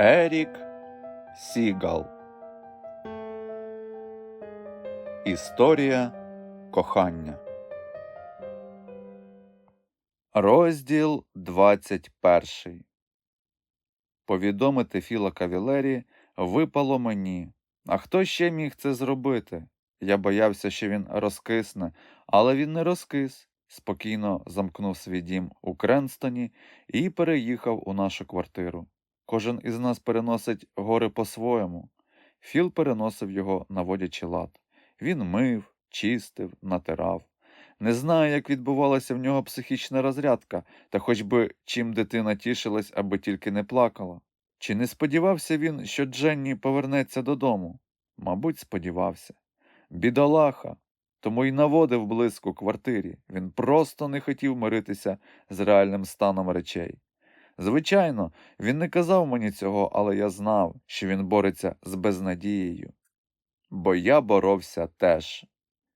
Ерік Сігал Історія кохання. Розділ 21 Повідомити Філа Кавілері випало мені. А хто ще міг це зробити? Я боявся, що він розкисне, але він не розкис. Спокійно замкнув свій дім у Кренстоні і переїхав у нашу квартиру. Кожен із нас переносить гори по-своєму. Філ переносив його, наводячи лад. Він мив, чистив, натирав. Не знаю, як відбувалася в нього психічна розрядка, та хоч би чим дитина тішилась, аби тільки не плакала. Чи не сподівався він, що Дженні повернеться додому? Мабуть, сподівався. Бідолаха. Тому й наводив блиск у квартирі. Він просто не хотів миритися з реальним станом речей. Звичайно, він не казав мені цього, але я знав, що він бореться з безнадією. Бо я боровся теж.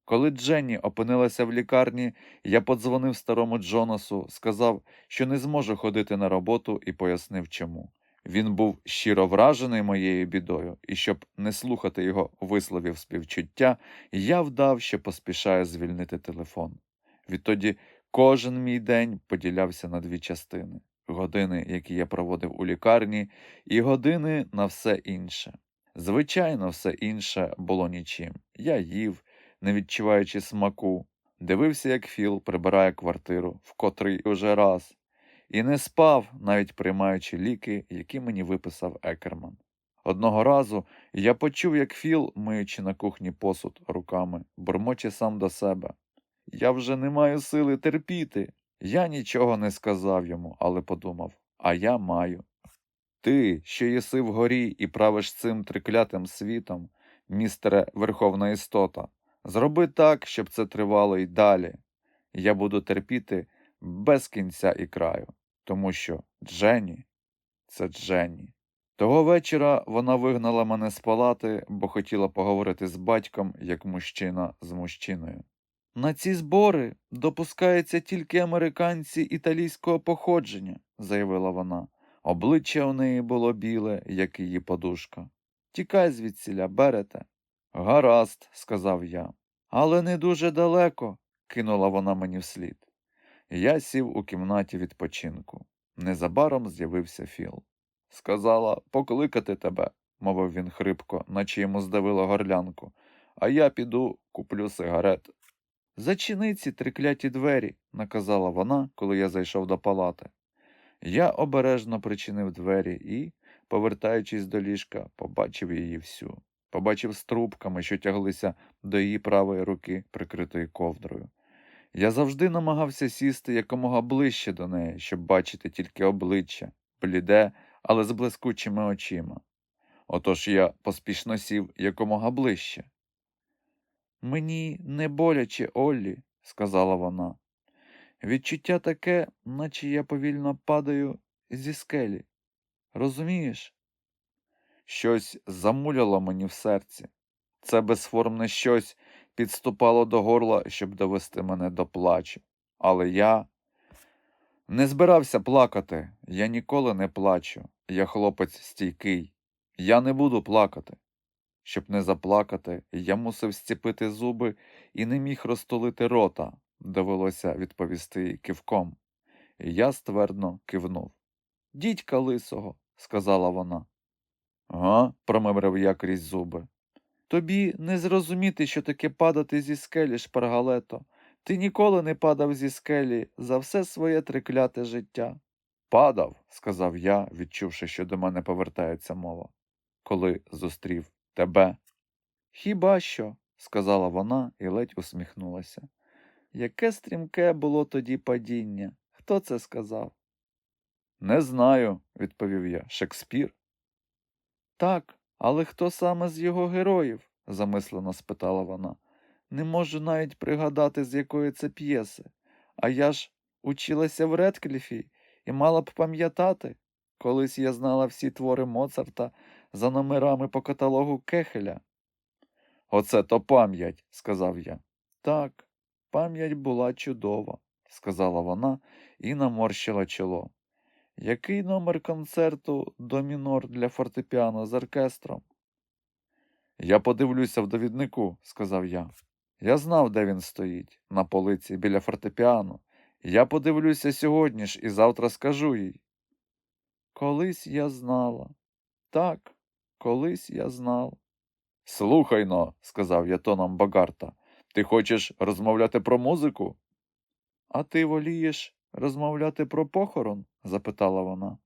Коли Дженні опинилася в лікарні, я подзвонив старому Джонасу, сказав, що не зможу ходити на роботу і пояснив чому. Він був щиро вражений моєю бідою, і щоб не слухати його висловів співчуття, я вдав, що поспішаю звільнити телефон. Відтоді кожен мій день поділявся на дві частини години, які я проводив у лікарні, і години на все інше. Звичайно, все інше було нічим. Я їв, не відчуваючи смаку, дивився, як Філ прибирає квартиру в котрий уже раз, і не спав, навіть приймаючи ліки, які мені виписав Екерман. Одного разу я почув, як Філ, миючи на кухні посуд руками, бурмоче сам до себе. Я вже не маю сили терпіти. Я нічого не сказав йому, але подумав, а я маю. Ти, що єси вгорі і правиш цим триклятим світом, містере Верховна істота, зроби так, щоб це тривало й далі. Я буду терпіти без кінця і краю, тому що Дженні це Дженні. Того вечора вона вигнала мене з палати, бо хотіла поговорити з батьком як мужчина з мужчиною. На ці збори допускаються тільки американці італійського походження, заявила вона. Обличчя у неї було біле, як її подушка. Тікай звідсіля, берете. Гаразд, сказав я. Але не дуже далеко, кинула вона мені вслід. Я сів у кімнаті відпочинку. Незабаром з'явився Філ. Сказала покликати тебе, мовив він хрипко, наче йому здавило горлянку, а я піду куплю сигарет. Зачини ці трикляті двері, наказала вона, коли я зайшов до палати. Я обережно причинив двері і, повертаючись до ліжка, побачив її всю, побачив з трубками, що тяглися до її правої руки, прикритої ковдрою. Я завжди намагався сісти якомога ближче до неї, щоб бачити тільки обличчя, бліде, але з блискучими очима. Отож я поспішно сів якомога ближче. Мені не боляче, Оллі, сказала вона. Відчуття таке, наче я повільно падаю зі скелі. Розумієш? Щось замуляло мені в серці. Це безформне щось підступало до горла, щоб довести мене до плачу. Але я не збирався плакати. Я ніколи не плачу. Я хлопець стійкий. Я не буду плакати. Щоб не заплакати, я мусив зціпити зуби і не міг розтулити рота, довелося відповісти кивком. Я ствердно кивнув. Дідька лисого, сказала вона. Га, промимрив я крізь зуби. Тобі не зрозуміти, що таке падати зі скелі, шпаргалето. Ти ніколи не падав зі скелі за все своє трикляте життя. Падав, сказав я, відчувши, що до мене повертається мова, коли зустрів тебе. Хіба що, сказала вона і ледь усміхнулася. Яке стрімке було тоді падіння? Хто це сказав? Не знаю, відповів я. Шекспір. Так, але хто саме з його героїв? замислено спитала вона. Не можу навіть пригадати, з якої це п'єси. А я ж училася в Редкліфі і мала б пам'ятати. Колись я знала всі твори Моцарта за номерами по каталогу Кехеля. Оце то пам'ять, сказав я. Так, пам'ять була чудова, сказала вона і наморщила чоло. Який номер концерту до мінор для фортепіано з оркестром? Я подивлюся в довіднику, сказав я. Я знав, де він стоїть, на полиці біля фортепіано. Я подивлюся сьогодні ж і завтра скажу їй. Колись я знала. Так, колись я знала. Слухай но, сказав я тоном Богарта, ти хочеш розмовляти про музику? А ти волієш розмовляти про похорон? запитала вона.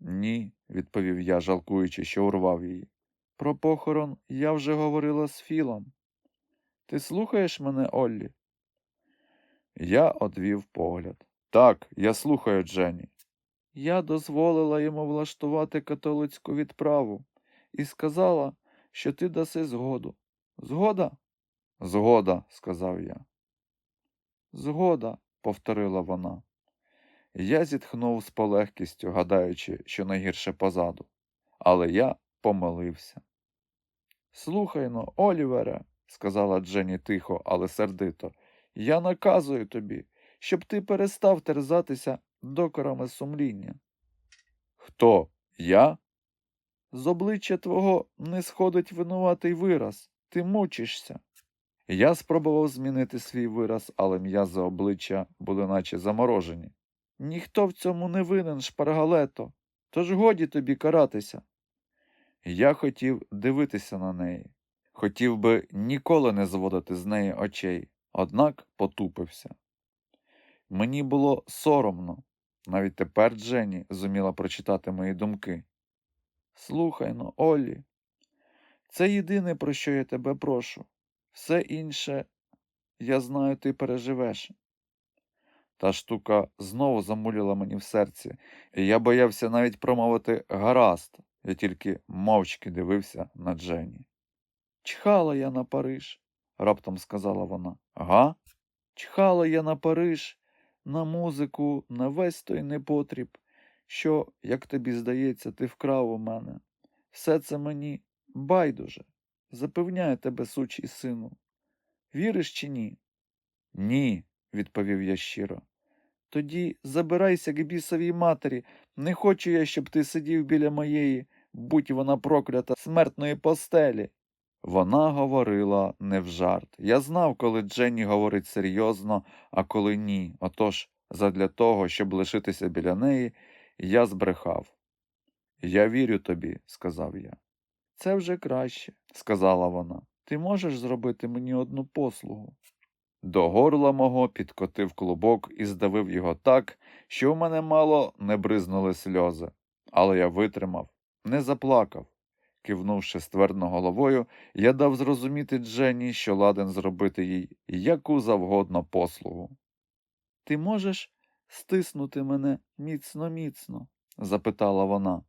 Ні, відповів я, жалкуючи, що урвав її. Про похорон я вже говорила з Філом. Ти слухаєш мене, Оллі? Я одвів погляд. Так, я слухаю Дженні. Я дозволила йому влаштувати католицьку відправу і сказала, що ти даси згоду. Згода? Згода, сказав я. Згода, повторила вона. Я зітхнув з полегкістю, гадаючи, що найгірше позаду. Але я помилився. Слухай но, Олівере, сказала Дженні тихо, але сердито, я наказую тобі, щоб ти перестав терзатися докорами сумління. Хто? Я? З обличчя твого не сходить винуватий вираз, ти мучишся. Я спробував змінити свій вираз, але м'язи обличчя були наче заморожені. Ніхто в цьому не винен, шпаргалето, тож годі тобі каратися. Я хотів дивитися на неї, хотів би ніколи не зводити з неї очей, однак потупився. Мені було соромно. Навіть тепер Дженні зуміла прочитати мої думки. Слухай но, Оллі, це єдине, про що я тебе прошу. Все інше, я знаю, ти переживеш. Та штука знову замуліла мені в серці, і я боявся навіть промовити гаразд, я тільки мовчки дивився на Дженні. Чхала я на Париж, раптом сказала вона. Га? Чхала я на Париж, на музику, на весь той непотріб, що, як тобі здається, ти вкрав у мене. Все це мені байдуже. Запевняю тебе, сучий сину. Віриш чи ні? Ні, відповів я щиро. Тоді забирайся к бісовій матері. Не хочу я, щоб ти сидів біля моєї, будь вона проклята, смертної постелі. Вона говорила не в жарт. Я знав, коли Дженні говорить серйозно, а коли ні. Отож, задля того, щоб лишитися біля неї, я збрехав. Я вірю тобі, сказав я. Це вже краще, сказала вона. Ти можеш зробити мені одну послугу? До горла мого підкотив клубок і здавив його так, що в мене мало не бризнули сльози. Але я витримав, не заплакав. Кивнувши ствердно головою, я дав зрозуміти Дженні, що ладен зробити їй яку завгодно послугу. Ти можеш стиснути мене міцно міцно? запитала вона.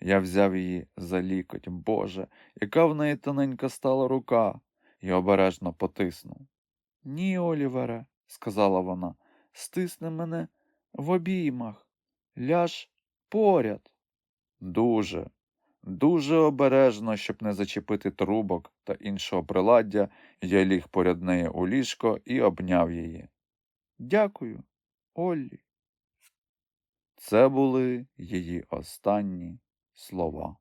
Я взяв її за лікоть. Боже, яка в неї тоненька стала рука, і обережно потиснув. Ні, Олівере, сказала вона, стисни мене в обіймах, ляж поряд. Дуже, дуже обережно, щоб не зачепити трубок та іншого приладдя, я ліг поряд неї у ліжко і обняв її. Дякую, Оллі. Це були її останні слова.